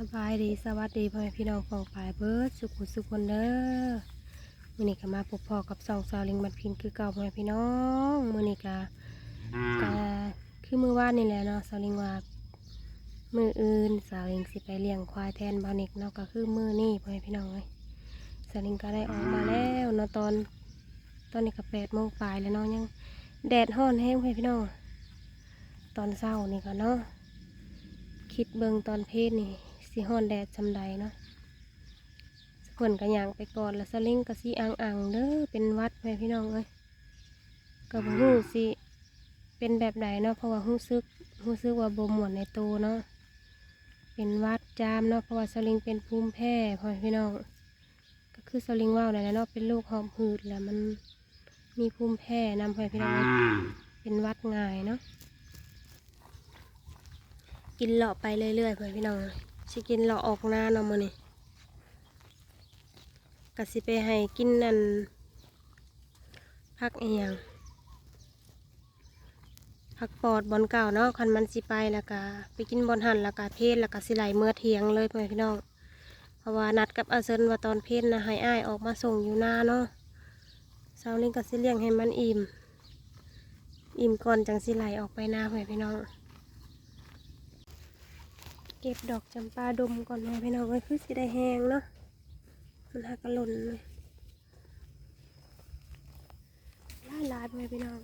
สบายดีสวัสดีพ่อแม่พี่น้องฟองปลายเบิร์ดสุขุสุขคนเด้อมือนี้ก็มาพบพ่อกับสองสาวลิงบัดพินคือเก่าพ่อแม่พี่น้องมือนี้ก็ก็คือมือว่านนี่แหละเนาะสาวลิงว่ามืออื่นสาวลิงสิไปเลี้ยงควายแทนบานิกเนาะก็คือมือนี่พ่อแม่พี่น้องเลยสาวลิงก็ได้ออกมาแล้วเนาะตอน ตอนนี้ก็แปดโมงปลายแล้วเนาะยังแดดห้อนแห้งพ่อแม่พี่น้องตอนเช้านี่ก็เนาะคิดเบิงตอนเพศนี่ สิฮ้อนแดดจำใดเนาะสกวนกระยางไปก่อนแล้วสลิงก็สิอังอังเด้อเป็นวัดแม่พี่น้องเอ้ยก็บ่ฮู้สิเป็นแบบใดเนาะเพราะว่าฮู้ซึกฮู้ซึกว่าบ่ม่วนในตัวเนาะเป็นวัดจามเนาะเพราะว่าสลิงเป็นภูมิแพ้พ่อพี่น้องก็คือสลิงว่าวนั่นะเนาะเป็นโรคหอบหืดแล้วมันมีภูมิแพ้นำพ่อพี่น้องเป็นวัดง่ายเนาะกินเลาะไปเรื่อยๆเพื่อนพี่น้อง สิกินเลาออกหน้าเนาะมื้อนี้ก็สิไปให้กินนั่นพักอีหยังพักปอดบอนเก่าเนาะคันมันสิไปแล้วก็ไปกินบอนหันแล้วก็เพศแล้วก็สิไหลเมื่อเทียงเลยเพื่อนพี่น้องเพราะว่านัดกับอาเซนว่าตอนเพศนะให้อ้ายออกมาส่งอยู่หน้าเนาะเช้านี้ก็สิเลี้ยงให้มันอิ่ม อิ่มก่อนจังสิไหลออกไปหน้าเพื่อพี่น้อง เก็บดอกจำปาดมก่อนแม่พี่น้องเอ้ยคือสิได้แห้งเนาะมันหักกระหล่นเลยลายลายๆแม่พี่น้อง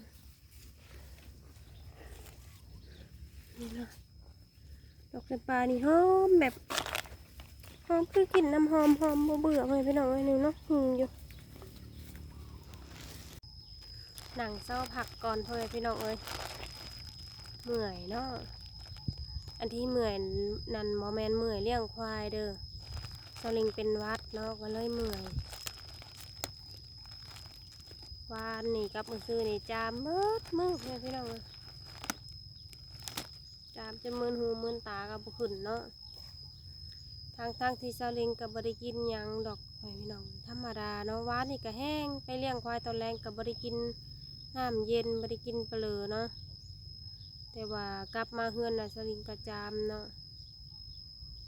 นี่เนาะดอกจำปานี่หอมแบบหอมคือกลิ่นน้ำหอมหอมเบื่อแม่พี่น้องเอ้ยหนึ่งเนาะหึงอยู่หนังเศร้าผักก่อนเพื่อพี่น้องเอ้ยเมื่อยเนาะ อันที่เหมื่อยนันหมอแมนเหมื่อยเลี้ยงควายเด้อสลิงเป็นวัดเนาะก็เลยเหมื่อยวานนี่กับมือซื้อนี่จามมืดมืดเลยพี่น้องจามจะมืนหูมืนตากับบุขึ้นเนาะทางทางที่สลิงกับบริกินยังดอกไปพี่น้องธรรมดาเนาะวานนี่ก็แห้งไปเลี้ยงควายตอนแรงกับบริกินน้ำเย็นบริกินเปลือเนาะ แต่ว่ากลับมาเฮือนน่ะสลิงกระจามเนาะ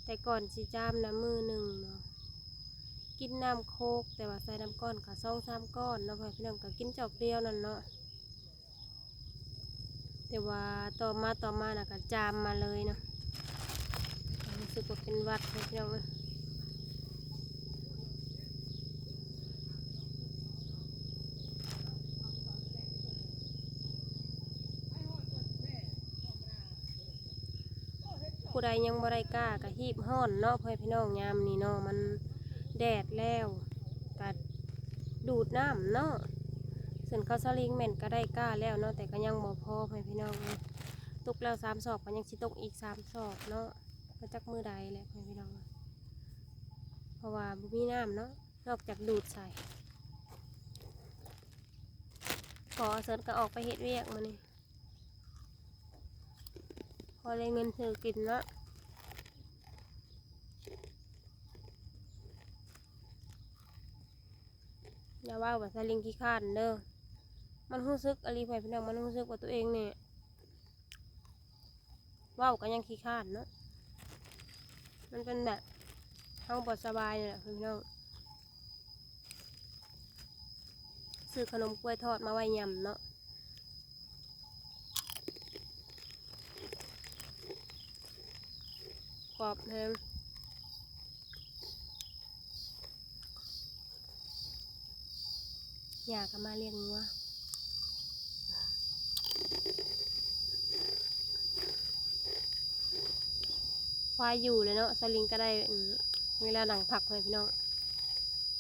แต่ก่อนสิจามนะมือหนึ่งเนาะกินน้ำโคกแต่ว่าใส่น้ำก้อนกับซองสามก้อนเนาะพ่อพี่น้องก็กินจอกเดียวนั่นเนาะแต่ว่าต่อมาต่อมาน่ะก็จามมาเลยเนาะรู้สึกว่าเป็นวัดพ่อพี่น้องเอ้ย ผู้ใดยังบ่ได้กล้าก็หีบห้อนเนาะพ่อพี่น้องยามนี่เนาะมันแดดแล้วก็ดูดน้ำเนาะส่วนเขาสลิงแม่นก็ได้กล้าแล้วเนาะแต่ก็ยังบ่พอพ่อพี่น้องตกแล้วสามศอกก็ยังสิตกอีกสามศอกเนาะมาจากมือใดแหละพ่อพี่น้องเพราะว่าบ่มีน้ำเนาะนอกจากดูดใส่ขอเสริญก็ออกไปเฮ็ดเวียกมานี่ อได้เงินซื้อกินเนาะอย่าว่าว่าสลิงขี้ข้านเด้อ มันรู้สึกอะไรไปพี่น้องมันรู้สึกว่าตัวเองเนี่ยว้าวก็ยังขี้ข้านเนาะ มันเป็นแบบห้องปอดสบายเนี่ยแหละพี่น้องซื้อขนมกล้วยทอดมาไว้ยำเนาะ รอบแฮมอยาก็มาเลี้ยงงัวควายอยู่เลยเนาะสลิงก็ได้เวลาหนังผักเลยพี่น้อง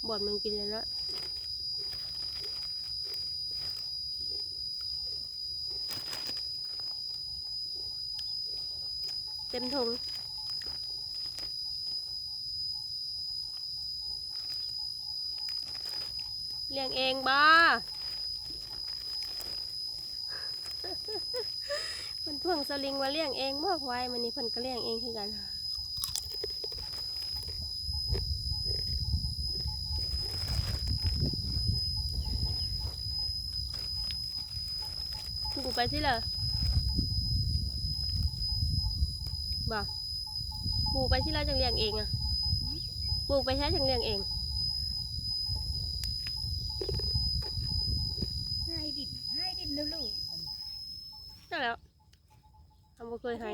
บดมึงกินเลยนะเต็มถุง เลี้ยงเองบ้า มันเพิ่งสลิงว่าเลี้ยงเองมากไว้มันนี่เพิ่นก็เลี้ยงเองคือกันกูไปสิเลยบ่ปลูกไปที่เราจังเลี้ยงเองอะปลูกไปใช้จังเลี้ยงเอง ให้ดินให้ดินนะลูก ใช่แล้ว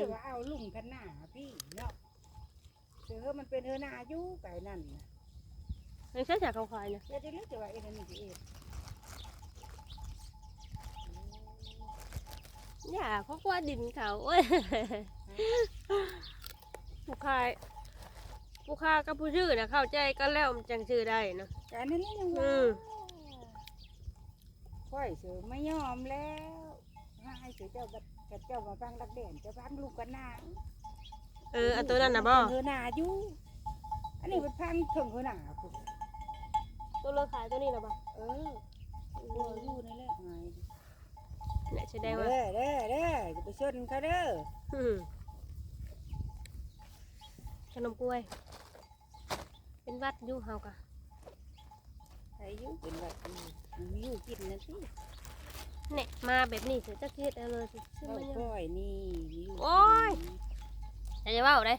ทำบ่เคยให้เดี๋ยวเอาลุงกันหน้าพี่เนาะเสือมันเป็นเออหน้าอยู่ไก่นั่นนะยังใช้จากเขาควายเนี่ยเดี๋ยวจะเลือกจะว่าเอ็นนี่สิเอ็นอย่าเขากว่าดินเขาโอ้ยผู้ขายผู้ค้ากับผู้ชื่อนะเข้าใจกันแล้วมันจังชื่อได้เนาะแต่นั่นแหละยังอืว่ามค่อยเสือไม่ยอมแล้วให้เสือเจ้ากับ กับเจ้ามาฟังดักเด่นจะฟังลูกกันหน้าเอออันตัวนั้นนะบ่เออหน้าอยู่อันนี้มันพังถึงเออหน้าพุ่นตัวเราขายตัวนี้นะบ่เออตัวอยู่นั่นแหละไงเนี่ยแสดงเด้ว่าอเด้อเด้อจะไปชนเขาเด้ออืมขนมกล้วย เป็นวัดอยู่เฮากะใครอยู่เป็นแบบนี้มันมีอยู่กินนะสิ เนี่ยมาแบบนี้เสียจะเฮ็ดเอาเลยสิซึ่งข้าวมันยัง ก้อยนี่มีอยู่โอ้ย แต่จะเว่าได้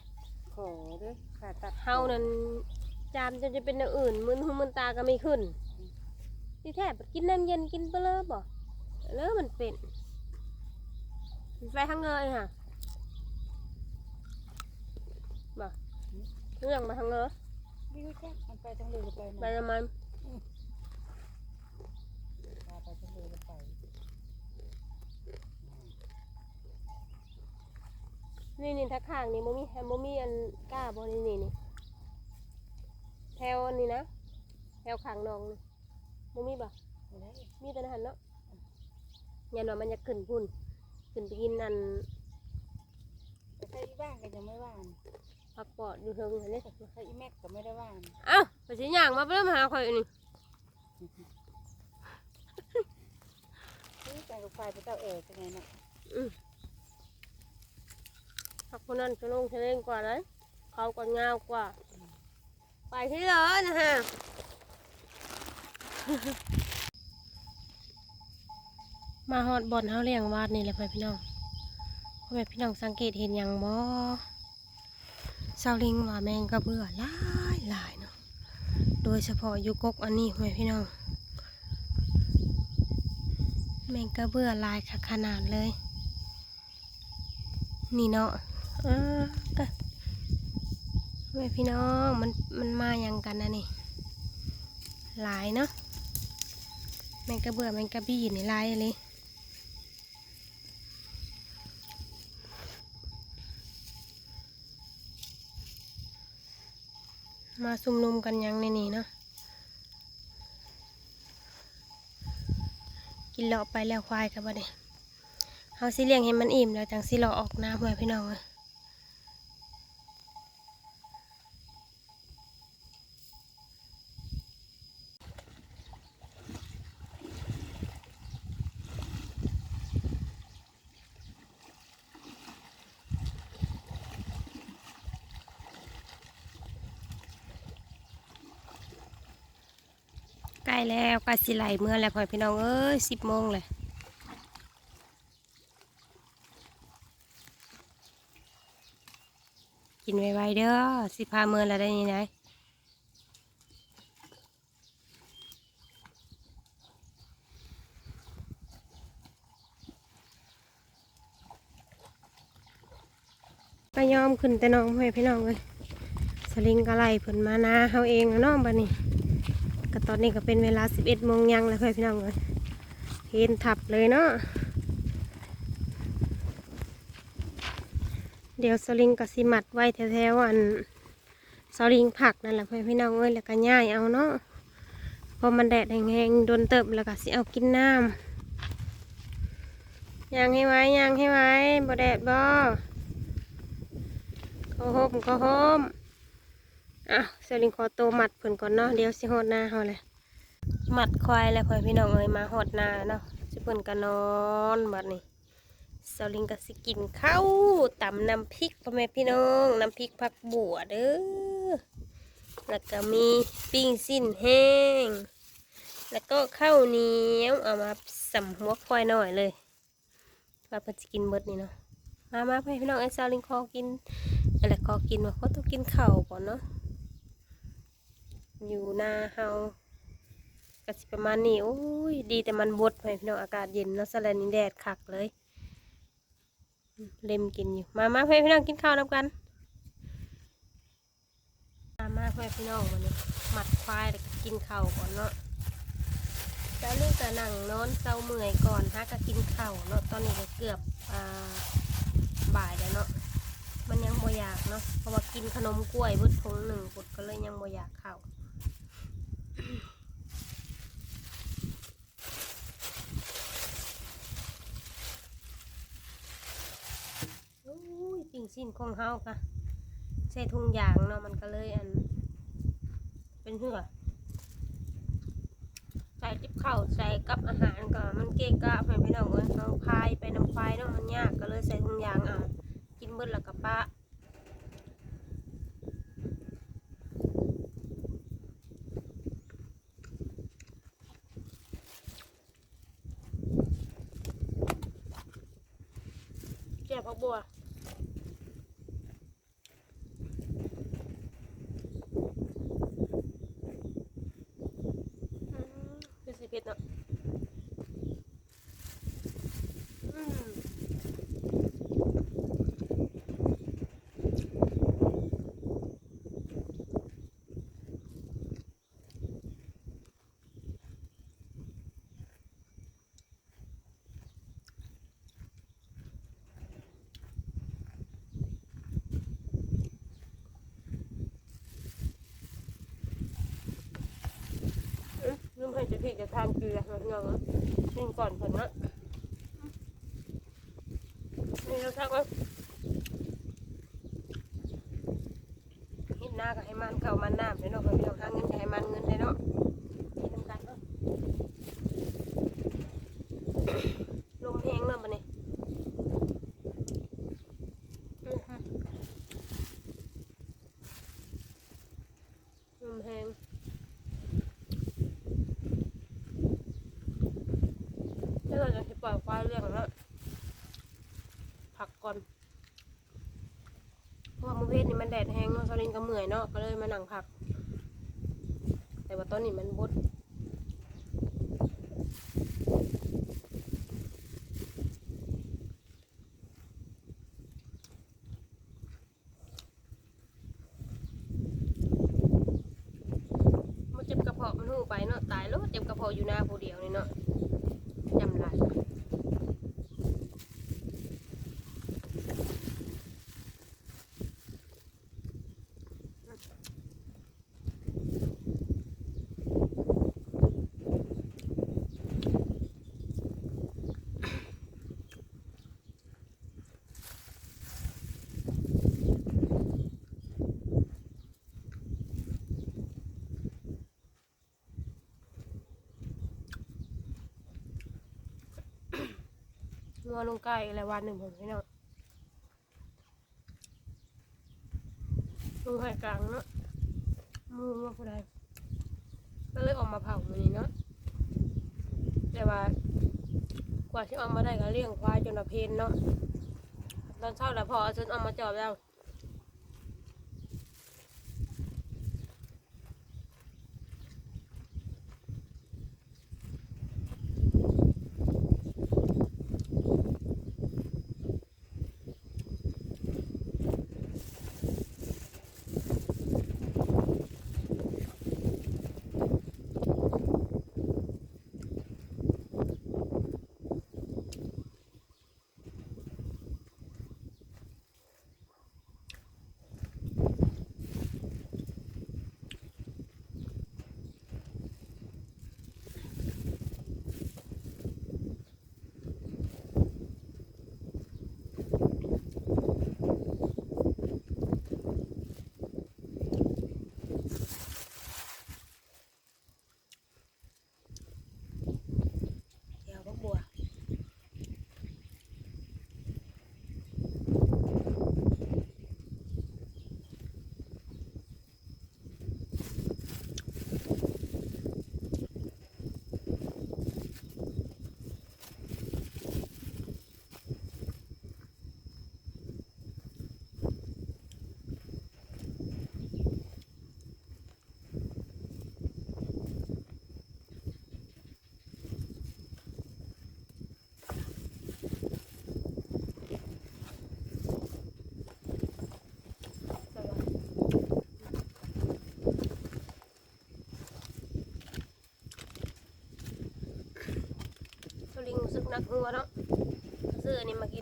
ขอเด้อผ่าตัดเฮานั่นจามจนจะเป็นอย่างอื่นมึนหูมึนตาก็ไม่ขึ้นที่แท้กินน้ำเย็นกินไปเลยบ่แล้วมันเป็นไปทางเงยค่ะบ่เรื่องมาทางเงยไม่รู้จักมันไปทางเรือไปไปนะทำมัน พาไปทางเรือไป นี่นี่ทักข้างนี่โมมีแฮมโมมีอันกล้าบ่นี่นี่นี่แถวอันนี้นะแถวข้างนองนี่โมมีบ่ไม่ได้มีแต่หันเนาะยันว่ามันจะขึ้นพุ่นขึ้นไปกินอันแต่ใครบ้านก็ยังไม่ว่านผักปอดอยู่เทิงเห็นไหมใครอีแม็กก็ไม่ได้ว่านเอ้าไปสิย่างมาเพิ่มหาข่อยนี่นี่แต่กับไฟไปเจ้าเออเป็นไงเนาะ ผักคนนั้นจะลงเทเลงกว่าเลยเขาก็งาวกว่า ไปที่เลือนะฮะมาฮอดบ่อนเฮาเลี้ยงวาดนี่แหละพ่อพี่น้องพ่อแม่พี่น้องสังเกตเห็นหยังบ่เซาลิงว่าแมงกระเบื่อหลายหลายเนาะ โดยเฉพาะอยู่กกอันนี้พ่อแม่พี่น้อง แมงกระเบื่อหลายค่ะขนาดเลย นี่เนาะ อ่าก็พ่อแม่พี่น้องมันมันมาอย่างกันนะนี่ หลายเนาะแมงกระเบื่อแมงกระบี้นี่หลายเลยมาซุ่มนุมกันยังในนี่เนาะกินเลาะไปแล้วควายกับบ่เนี่ยเฮาสิเลี้ยงให้มันอิ่มแล้วจังสิเลาะออกน้ำเพื่อพี่น้องเอ้ย แล้วกล้สิไหลเมื่อแล้วพ่อพี่น้องเอ้ยสิบโมงเลยกินไวๆเด้อสิพาเมื่อแล้วได้นี่นะก็ยอมขึ้นแต่น้องพ่อพี่น้องเลยสลิงก็ไล่ผลมานาเฮาเองอะน้องบ้านี้ ก็ตอนนี้ก็เป็นเวลา 11โมงยังแล้วพ่อพี่น้องเลยเห็นทับเลยเนาะเดี๋ยวสลิงกับสิมัดไว้แถวๆอันสลิงผักนั่นแหละเพื่อพี่น้องเอ้ยแล้วก็ย่ายเอาเนาะพอมันแดดแห้งๆโดนเติบแล้วก็สิเอากินน้ำย่างให้ไว้ย่างให้ไว้บ่แดดบ่ก็โฮมก็โฮม อะสลิงขอโตวมัดเพิ่นก่อนเนาะเดี๋ยวสิหอดหน้าเฮาเลยมัดควายแล้วพ่อพี่น้องเอ้ยมาหอดหน้าเนาะสิเพิ่นก็นอนบัดนี้สลิงก็สิกินข้าวตำน้ำพริกพ่อแม่พี่น้องน้ำพริกผักบัวเด้อแล้วก็มีปิ้งสิ้นแห้ง แล้วก็ข้าวเหนียวเอามาสัมหัวควายหน่อยเลยว่าเพิ่นสิกินเบิดนี่เนาะมามาให้พี่น้องไอ้ซาลิงคอกินอะไรคอกินว่าเขาต้องกินข้าวก่อนเนาะ อยู่หน้าเฮากะสิประมาณนี้โอ้ยดีแต่มันบดให้พี่น้องอากาศเย็นเนาะสแลนนี่แดดคักเลยเล็มกินอยู่มามาให้พี่น้องกินข้าวนํกันมามาให้พี่น้องวันนี้หมัดควายแล้วก็กินข้าวก่อนเนาะแล้วลูกจะนั่งนอนเศร้าเมื่อยก่อนฮะก็กินข้าวเนาะตอนนี้ก็เกือบอ่าบ่ายแล้วเนาะมันยังบ่อยากเนาะเพราะว่ากินขนมกล้วยบุดทงหนึ่งปุดก็เลยยังบ่อยากข้าว ยปิ่งสิ้นของเฮาค่ะใส่ทุงยางเนาะมันก็เลยอัน เป็นเหือใส่จิบข้าใส่กับอาหารก็มันเกะกะไปพี่น้องเอ้ยเอาพายไปน้ำควายเนาะมันยากก็เลยใส่ถุงยางเอากินเบิดแล้วกับปะเจ้าพักบัวอืมคือสิเผ็ดเนาะอืมอืมลืมให้จะ พี่จะทานเกลือเงากินก่อนผลนเนะนี่เราทักว่าเห็นหน้าก็ให้มันเข้ามันน้ำเลยเนาะเพิ่นพี่น้องหาเงินก็ให้มันเงินเลยเนาะกินน้ำกันเนาะลมแห้งเนาะบัดนี้อื้อหือลมแห้ง ถ้าเราจะปล่อยควายเรื่องแล้วผักก่อนเพราะว่ามื้อเพศนี่มัน แดดแห้งเนาะซาลินก็เมื่อยเนาะก็เลยมานั่งพัก แต่ว่าตอนนี้มันบดมันเจ็บกระเพาะมันหูไปเนาะตายแล้วเจ็บกระเพาะอยู่หน้าผู้เดียวนี่เนาะจำไร งัวลงไก่อะไรวันหนึ่งผมพี่น้องลงไข่กลางเนาะมูว่าผู้ใดก็เลยออกมาเผามือนี้เนาะแต่ว่ากว่าที่ออกมาได้ก็เลี้ยงควายจนระเพนเนาะตอนเช้าแล้วพอจนเออกมาจอบแล้ว หัวเนาะซื้อนี่มากิน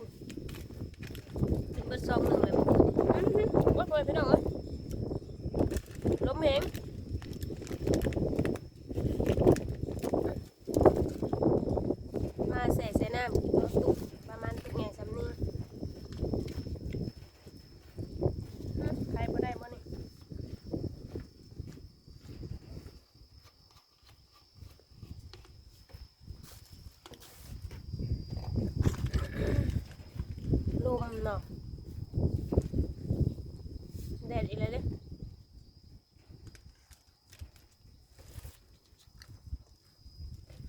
เนาะแดดอีกแล้วเด้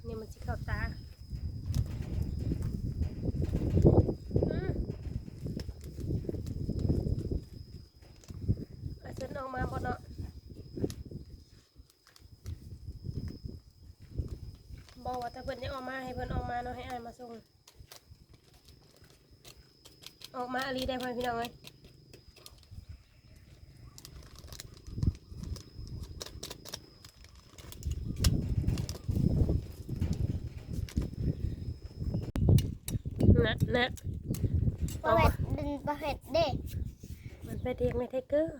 นี่มันสิเข้าตาอืมอาจจะออกมาบ่เนาะบอกว่าถ้าเพิ่นจะออกมาให้เพิ่นออกมาเนาะให้อายมาส่ง ออกมาอลีได้พ่อพี่น้องเลยนะนะประเภทเป็นประเภทเด็กมันไปเทียงในไทเกอร์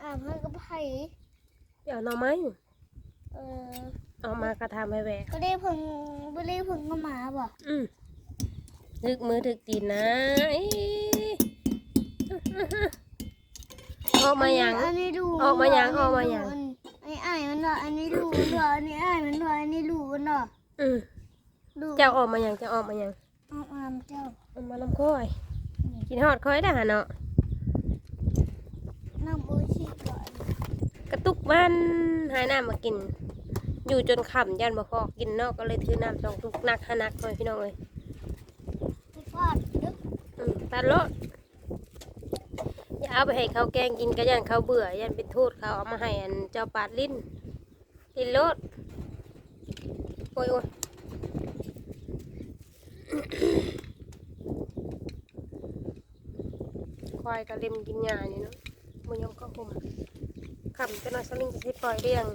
อ่าเพื่อนก็ไผ่เดี๋ยวหน่อไม้เออเออกมากระทำให้แหวกก็ได้เพิ่งก็ได้เพิ่งก็มาบ่อืม ถึกมือถึกตีนนะอิ๊ยออกมาอย่างอันนี้ดูออกมายังออกมายังอันนี้อ้ายมันว่าอันนี้ดูมันว่าอันนี้อ้ายมันว่าอันนี้ดูมันว่าอืมดูเจ้าออกมาอย่างเจ้าออกมาอย่างออกมาเจ้าออกมาลำคอยกินฮอดคอยได้หาเนาะน้ำโอชิก่อนกระตุกมันหาน้ำมากิน อยู่จนค่ำยันบ่พอกินเนอกก็เลยถือน้ำสองตุกหนักหานักหน่อยพี่น้องเอ้ยที่ฟาดดึกอืม ตัดโลดอย่าเอาไปให้เขาแกงกินก็ยันเขาเบื่อยันเป็นโทษเขาเอามาให้อันเจ้าปาดลิ้นลิ้นโลดโอ้ยโอ้ยควายก็เล็มกินหญ้าอยู่เนาะมันยอมเข้าห่มขำจะนอนสลิงจะสิปล่อยเรียง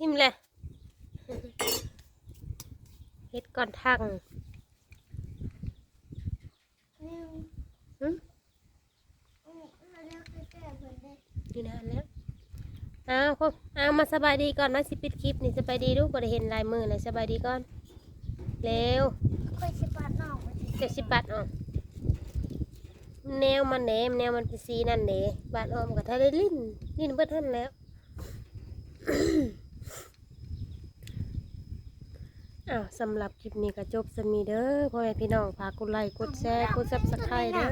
หิมแหละเฮ็ดก่อนทัง นี่ หึ อืมเราเรียกแก่ๆเพิ่นได้ อยู่นานแล้วอ้าวพ่ออ้าวมา สบายดีก่อนนะสิปิดคลิปนี่สบายดีลูกบ่ได้เห็นลายมือเลยสบายดีก่อนเร็วค่อยสิปาดน้องมาสิเจ็ดสิบบาทออกแนวมันแหนมแนวมันเป็นสีนั่นเด้บาทออมกับทะเลลิ้นลิ้นเบิดท่านแล้วอ้าวสำหรับคลิปนี้ก็จบสมีเด้อพ่อแม่พี่น้องฝากกดไลค์กดแชร์กดซับสไครต์เด้อ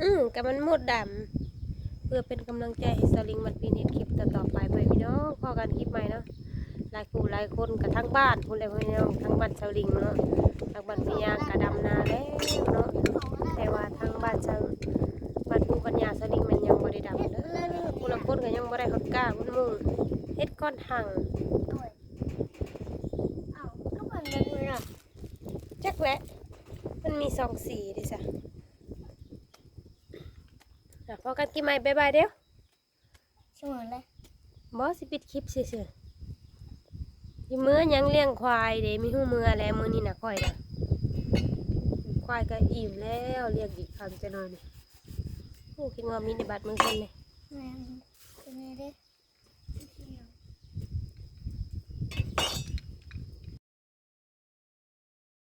อืมกับมันหมดดำ เพื่อเป็นกำลังใจให้สลิงมันปีนิดคลิปต่อๆไปพ่อแม่พี่น้องพอกันคลิปใหม่เนาะหลายคู่หลายคนกับทั้งบ้านพูดเลยพ่อแม่พี่น้องทั้งบ้านสลิงเนาะทางบ้านพี่ยางกระดำนาแล้วเนาะแต่ว่าทางบ้านชาวบ้านภูปัญญาสลิงมันยังบ่ได้ดำเด้อผู้ละคนก็ยังบ่ได้ฮอดกล้าคุณมุงเฮ็ดก้อนทางด้วยเอ้าก็เพิ่นแบบนี้น่ะจักแหละมันมีสองสีดิซะ อะพอกันกี่ไม้บ๊ายบายเด้อเสมอเลยบ่สิปิดคลิปซื่อๆอยู่มื้อยังเลี้ยงควายเด้มีหูมื้อแล้วมื้อนี้น่ะค่อยน่ะควายก็อิ่มแล้วเลี้ยงอีกครั้งจะนอนนี่โอ้คิดว่ามีในบัตรมือคนเลยแม่น